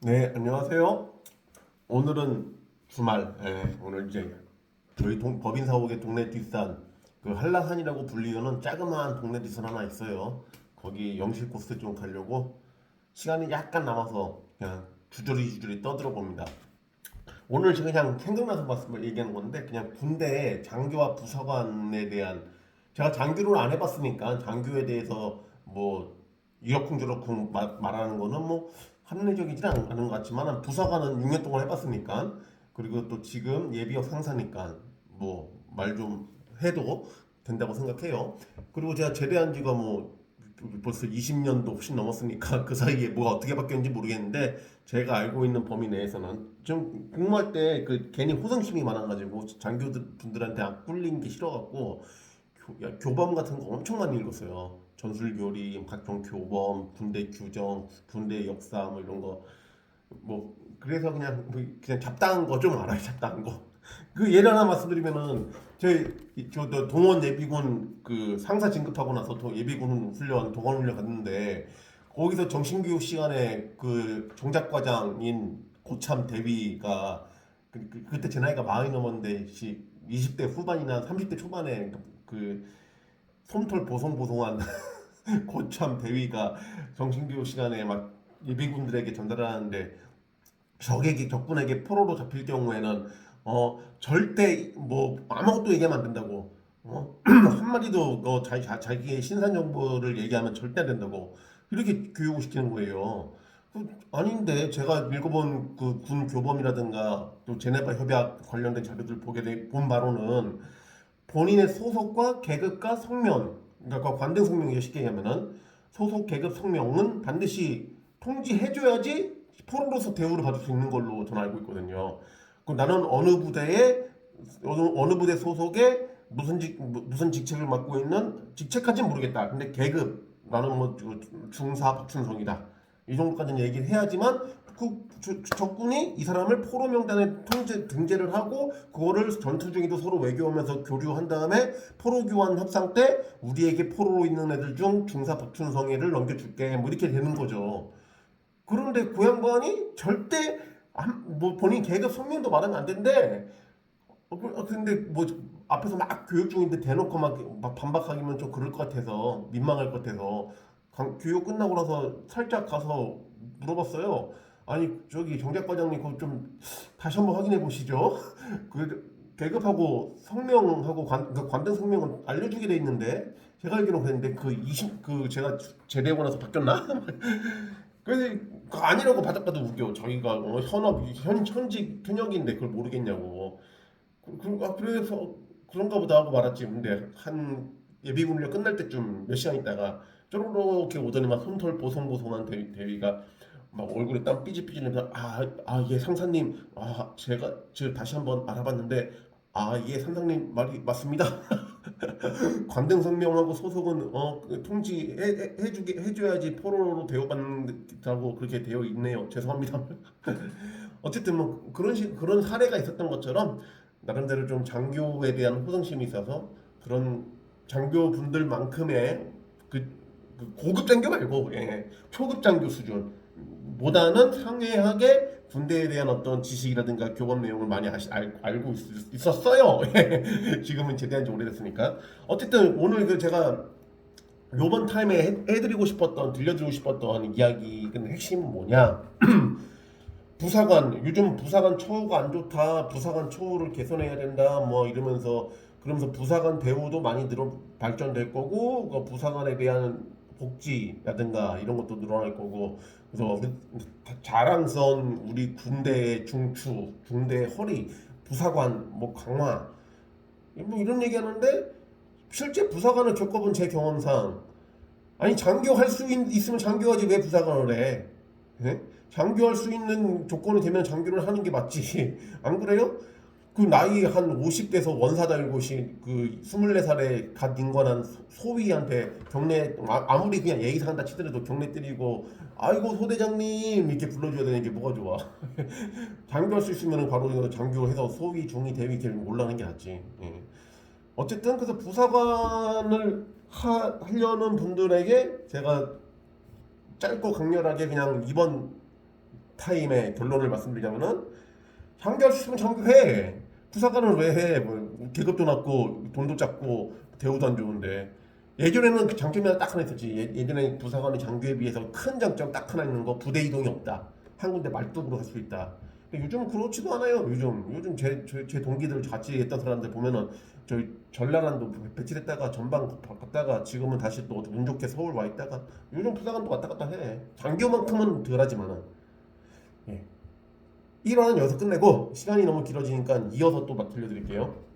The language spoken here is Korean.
네, 안녕하세요. 오늘은 주말, 예, 오늘 이제 저희 동, 법인 사옥의 동네 뒷산, 그 한라산이라고 불리는 자그마한 동네 뒷산 하나 있어요. 거기 영실 코스 좀 가려고 시간이 약간 남아서 그냥 주저리 주저리 떠들어 봅니다. 오늘 제가 그냥 생각나서 말씀 얘기하는 건데 그냥 군대 장교와 부사관에 대한 제가 장교를 안 해봤으니까 장교에 대해서 뭐 이러쿵저러쿵 마- 말하는 거는 뭐 합리적이지 않- 않은 것 같지만 부사관은 6년 동안 해봤으니까 그리고 또 지금 예비역 상사니까 뭐 말 좀 해도 된다고 생각해요. 그리고 제가 제대한 지가 뭐 벌써 20년도 훨씬 넘었으니까 그 사이에 뭐가 어떻게 바뀌었는지 모르겠는데 제가 알고 있는 범위 내에서는 좀 공무할 때 그 괜히 호성심이 많아가지고 장교들 분들한테 안 꿀린 게 싫어갖고 교범 같은 거 엄청 많이 읽었어요. 전술교리, 각종 교범, 군대 규정, 군대 역사 뭐 이런 거 뭐 그래서 그냥 뭐 그냥 잡다한 거 좀 알아요. 잡다한 거. 그 예를 하나 말씀드리면은 저희 이- 저도 동원 예비군 그 상사 진급하고 나서 도- 예비군 훈련 동원 훈련 갔는데 거기서 정신교육 시간에 그 정작과장인 고참 대위가 그, 그, 그때 제 나이가 많이 넘었는데 시 20대 후반이나 30대 초반에 그 솜털 보송보송한 고참 대위가 정신교육 시간에 막 예비군들에게 전달하는데 적에게 적군에게 포로로 잡힐 경우에는 어 절대 뭐 아무것도 얘기하면 안 된다고. 어? 한마디도 너 자기 자, 자기의 신상 정보를 얘기하면 절대 안 된다고. 이렇게 교육을 시키는 거예요. 그, 아닌데 제가 읽어본 그 군 교범이라든가 또 제네바 협약 관련된 자료들 보게 돼, 본 바로는 본인의 소속과 계급과 성명 그러니까 관등 성명이죠 쉽게 얘기하면은 소속 계급 성명은 반드시 통지해줘야지 포로로서 대우를 받을 수 있는 걸로 저는 알고 있거든요. 그 나는 어느 부대에 어느, 어느 부대 소속에 무슨 직 무- 무슨 직책을 맡고 있는 직책까지는 모르겠다. 근데 계급 나는 뭐 주- 중사 박춘성이다. 이 정도까지는 얘기를 해야지만 그 주- 적군이 이 사람을 포로 명단에 통제 등재를 하고 그거를 전투 중에도 서로 외교하면서 교류한 다음에 포로 교환 협상 때 우리에게 포로로 있는 애들 중 중사 박춘성애를 넘겨줄게 뭐 이렇게 되는 거죠. 그런데 그 양반이 절대 한- 뭐 본인 계급 성명도 말하면 안 된대. 어, 그- 어, 근데 뭐 앞에서 막 교육 중인데 대놓고 막, 막 반박하기면 좀 그럴 것 같아서 민망할 것 같아서 강- 교육 끝나고 나서 살짝 가서 물어봤어요. 아니 저기 정작 과장님 그거 좀 다시 한번 확인해 보시죠. 그 계급하고 성명하고 관, 그 관등 성명은 알려주게 돼 있는데 제가 알기로 그랬는데 그 20, 그 제가 제대하고 나서 바뀌었나? 그래서 그 아니라고 바닥바닥 웃겨. 자기가 어, 현업 현 현직 현역인데 그걸 모르겠냐고. 그, 그, 아, 그래서 그런가 보다 하고 말았지. 근데 한 예비군 훈련 끝날 때쯤 몇 시간 있다가 쪼로록 오더니 막 손털 보송보송한 대위, 대위가 막 얼굴에 땀 삐질삐질내면서 아아예 상사님 아 제가 저 다시 한번 알아봤는데 아예 상사님 말이 맞습니다. 관등 성명하고 소속은 어 통지 해, 해, 해주게 해줘야지 포로로 대우받는다고 그렇게 되어 있네요. 죄송합니다. 어쨌든 뭐 그런 식 그런 사례가 있었던 것처럼 나름대로 좀 장교에 대한 호성심이 있어서 그런 장교 분들만큼의 그, 그 고급 장교 말고 예, 초급 장교 수준 보다는 상회하게 군대에 대한 어떤 지식이라든가 교범 내용을 많이 아시, 알, 알고 있, 있었어요. 지금은 제대한 지 오래됐으니까. 어쨌든 오늘 그 제가 요번 타임에 해, 해드리고 싶었던 들려드리고 싶었던 이야기 근데 핵심은 뭐냐? 부사관 요즘 부사관 처우가 안 좋다. 부사관 처우를 개선해야 된다. 뭐 이러면서 그러면서 부사관 대우도 많이 늘어 발전될 거고 그 부사관에 대한 복지라든가 이런 것도 늘어날 거고 그래서 우리 자랑선 우리 군대의 중추 군대의 허리 부사관 뭐 강화 뭐 이런 얘기하는데 실제 부사관을 겪어본 제 경험상 아니 장교 할 수 있, 있으면 장교 하지 왜 부사관을 해? 예? 장교 할 수 있는 조건이 되면 장교를 하는 게 맞지 안 그래요? 그 나이 한 50대에서 원사 달고 그 24살에 갓 인관한 소- 소위한테 경례 아- 아무리 그냥 예의상다 치더라도 경례 때리고 아이고 소대장님 이렇게 불러줘야 되는 게 뭐가 좋아 장교할 수 있으면 바로 장교해서 소위 중위 대위 길 올라가는 게 낫지 예. 어쨌든 그래서 부사관을 하, 하려는 분들에게 제가 짧고 강렬하게 그냥 이번 타임의 결론을 말씀드리자면은 장교할 수 있으면 장교해. 부사관을 왜 해? 뭐 계급도 낮고 돈도 작고 대우도 안 좋은데 예전에는 장점이 딱 하나 있었지. 예, 예전에 부사관이 장교에 비해서 큰 장점 딱 하나 있는 거 부대 이동이 없다. 한 군데 말뚝으로 할수 있다. 근데 요즘은 그렇지도 않아요. 요즘 요즘 제제 동기들 같이 했던 사람들 보면은 저희 전라남도 배치됐다가 전방 갔다가 지금은 다시 또 운 좋게 서울 와 있다가 요즘 부사관도 왔다 갔다 해. 장교만큼은 덜하지만은 예. 1화는 여기서 끝내고 시간이 너무 길어지니까 이어서 또 막 들려드릴게요.